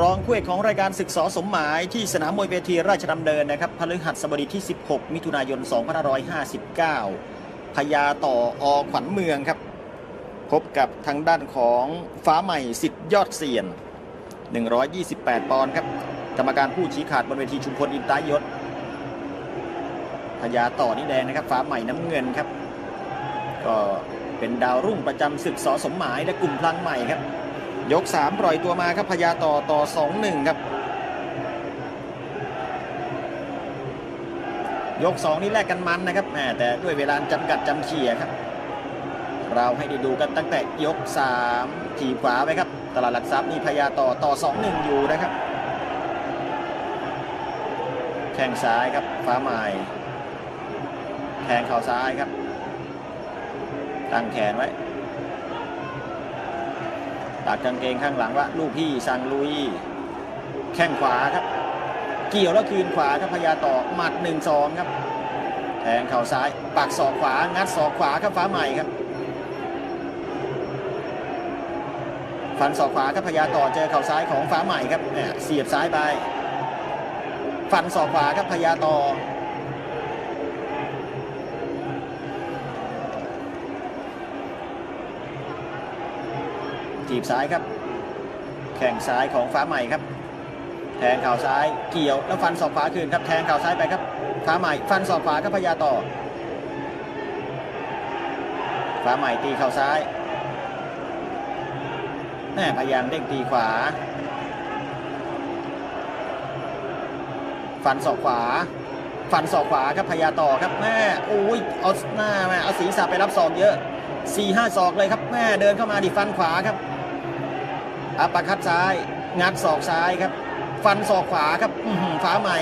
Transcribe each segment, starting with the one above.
รองคู่เอกของรายการศึกษอสมหมายที่สนามมวยเวทีราชดำเนินนะครับพฤหัสบดีที่ 16 มิถุนายน 2559 พญาต่ออขวัญเมืองครับ พบกับทางด้านของฟ้าใหม่สิทธิ์ยอดเสียน 128 ปอนด์ครับ กรรมการผู้ชี้ขาดบนเวทีชุมพลอินตายศพญาต่อนี่แดงนะครับฟ้าใหม่น้ำเงินครับ ก็เป็นดาวรุ่งประจำศึกสอสมหมายและกลุ่มพลังใหม่ครับ ยก 3 ปล่อยตัวมาครับพญาต่อต่อ 2-1 ครับ ยก 2 นี่แลกกันมันนะครับแหมแต่ด้วยเวลาจำกัดจำเฉียครับ เราให้ได้ดูกันตั้งแต่ยก 3 ถีบขวาไปครับ ตลาดหลักทรัพย์นี่พญาต่อต่อ 2-1 อยู่นะครับ แข้งซ้ายครับฟ้าใหม่แทงเข่าซ้ายครับ ตั้งแขนไว้ ตากกางเกงข้างหลังว่าลูกพี่สั่งลุย แข้งขวาครับ เกี่ยวแล้วคืนขวาครับพญาต่อหมัด1นสองครับแทงเข่าซ้ายปักศอกขวางัดศอกขวาครับฟ้าใหม่ครับฟันศอกขวาครับพญาต่อเจอเข่าซ้ายของฟ้าใหม่ครับเนี่ยเสียบซ้ายไปฟันศอกขวาครับพญาต่อ จีบซ้ายครับ แข่งซ้ายของฟ้าใหม่ครับ แทงข่าวซ้ายเกี่ยวแล้วฟันศอกขวาคืนครับ แทงข่าวซ้ายไปครับ ฟ้าใหม่ ฟันศอกขวาครับพญาต่อ ฟ้าใหม่ตีข่าวซ้ายแม่พยายามเด้งตีขวา ฟันศอกขวา ฟันศอกขวาครับพญาต่อครับแม่โอ้ยเอาหน้าแม่เอาศีรษะไปรับศอกเยอะสี่ห้าศอกเลยครับแม่เดินเข้ามาดิฟันขวาครับ อัปปะคัดซ้าย งัดศอกซ้ายครับ ฟันศอกขวาครับฟ้าใหม่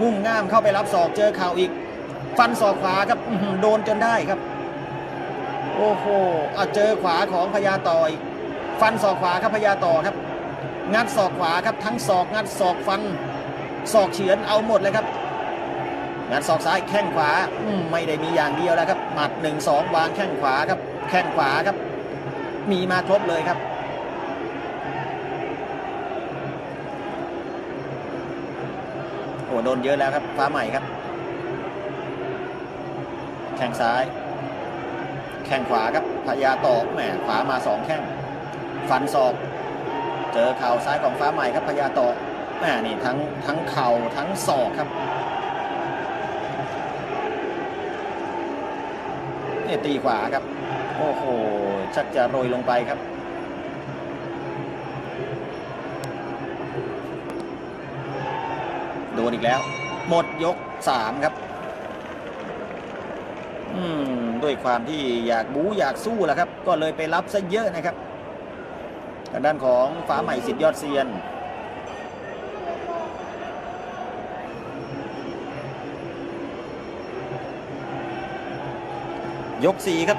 งุ่มง่ามเข้าไปรับศอกเจอเข่าอีก ฟันศอกขวาครับโดนจนได้ครับ โอ้โหเอาเจอขวาของพญาต่ออีกฟันศอกขวาครับพญาต่อครับ งัดศอกขวาครับทั้งศอกงัดศอกฟันศอกเฉือนเอาหมดเลยครับงัดศอกซ้ายแข้งขวาไม่ได้มีอย่างเดียวแล้วครับหมัด1นสองวางแข้งขวาครับ แข้งขวาครับ มีมาครบเลยครับ โอ้โดนเยอะแล้วครับ ฟ้าใหม่ครับ แข้งซ้าย แข้งขวาครับพยาต่อแหมขวามาสองแข้ง ฟันศอก เจอเข่าซ้ายของฟ้าใหม่ครับพยาต่อแหมนี่ทั้งทั้งเข่าทั้งศอกครับเนี่ยตีขวาครับ โอ้โหชักจะโรยลงไปครับ โดนอีกแล้ว หมดยก3ครับ อืมด้วยความที่อยากบู๊อยากสู้แหละครับ ก็เลยไปรับซะเยอะนะครับทางด้านของฟ้าใหม่สิทธิ์ยอดเซียน ยก4ครับ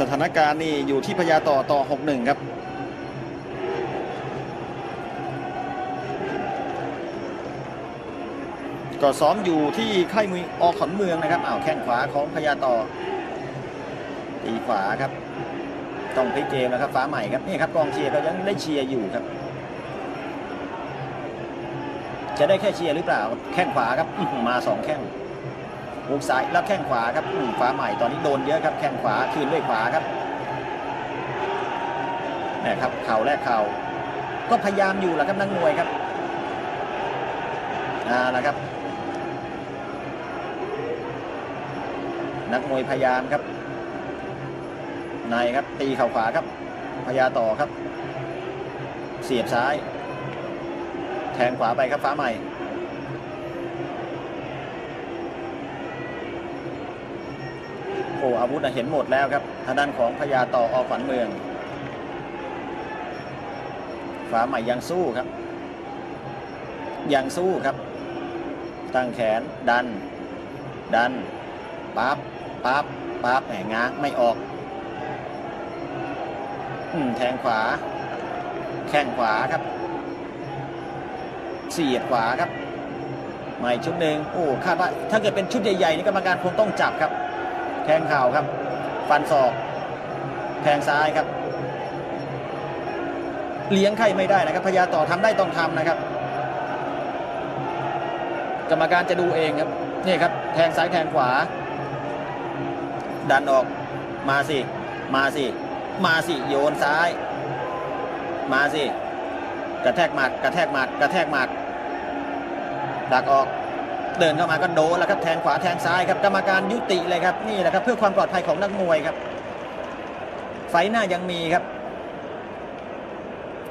สถานการณ์นี่อยู่ที่พญาต่อต่อ6-1ครับ ก็ซ้อมอยู่ที่ค่ายมวยอขอนเมืองนะครับอ้าวแข้งขวาของพญาต่อตีขวาครับ ต้องพลิกเกมนะครับ ฟ้าใหม่ครับนี่ครับกองเชียร์ก็ยังได้เชียร์อยู่ครับ จะได้แค่เชียร์หรือเปล่า แข้งขวาครับมาสองแข้งหุกซ้ายแล้วแข้งขวาครับฟ้าใหม่ตอนนี้โดนเยอะครับ แข้งขวาคืนด้วยขวาครับนี่ครับเข่าแรกเข่าก็พยายามอยู่แหละครับนักมวยครับอ่านะครับ นักมวยพยายามครับในครับตีเข่าขวาครับพยาต่อครับ เสียบซ้าย แทงขวาไปครับฟ้าใหม่ โอ้อาวุธนะเห็นหมดแล้วครับทางด้านของพญาต่ออขวัญเมือง ฟ้าใหม่ยังสู้ครับ ยังสู้ครับ ตั้งแขนดัน ดันปั๊บ ปั๊บปั๊บแหมง้างไม่ออก อืมแทงขวา แข้งขวาครับ เสียบขวาครับใหม่ชุดหนึ่งโอ้คาดว่าถ้าเกิดเป็นชุดใหญ่ๆนี่กรรมการคงต้องจับครับ แทงเข่าครับ ฟันศอก แทงซ้ายครับ เลี้ยงไข่ไม่ได้นะครับพญาต่อทำได้ต้องทำนะครับ กรรมการจะดูเองครับนี่ครับ แทงซ้ายแทงขวา ดันออก มาสิ มาสิ มาสิ โยนซ้าย มาสิ กระแทกหมัด กระแทกหมัด กระแทกหมัด ดักออก เดินเข้ามาก็โดนแล้วครับ แทงขวาแทงซ้ายครับ กรรมการยุติเลยครับ นี่แหละครับ เพื่อความปลอดภัยของนักมวยครับ ไฟหน้ายังมีครับ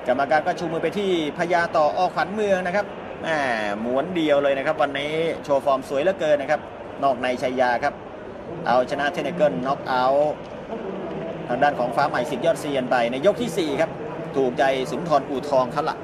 กรรมการก็ชูมือไปที่พญาต่ออขวัญเมืองนะครับแหมหมวนเดียวเลยนะครับ วันนี้โชว์ฟอร์มสวยเหลือเกินนะครับ นอกในชัยยาครับ เอาชนะเทนเนเกิลน็อกเอาท์ทางด้านของฟ้าใหม่สิทธิยอดเซียนไปในยกที่ 4 ครับ ถูกใจสุนทรอู่ทองครับละ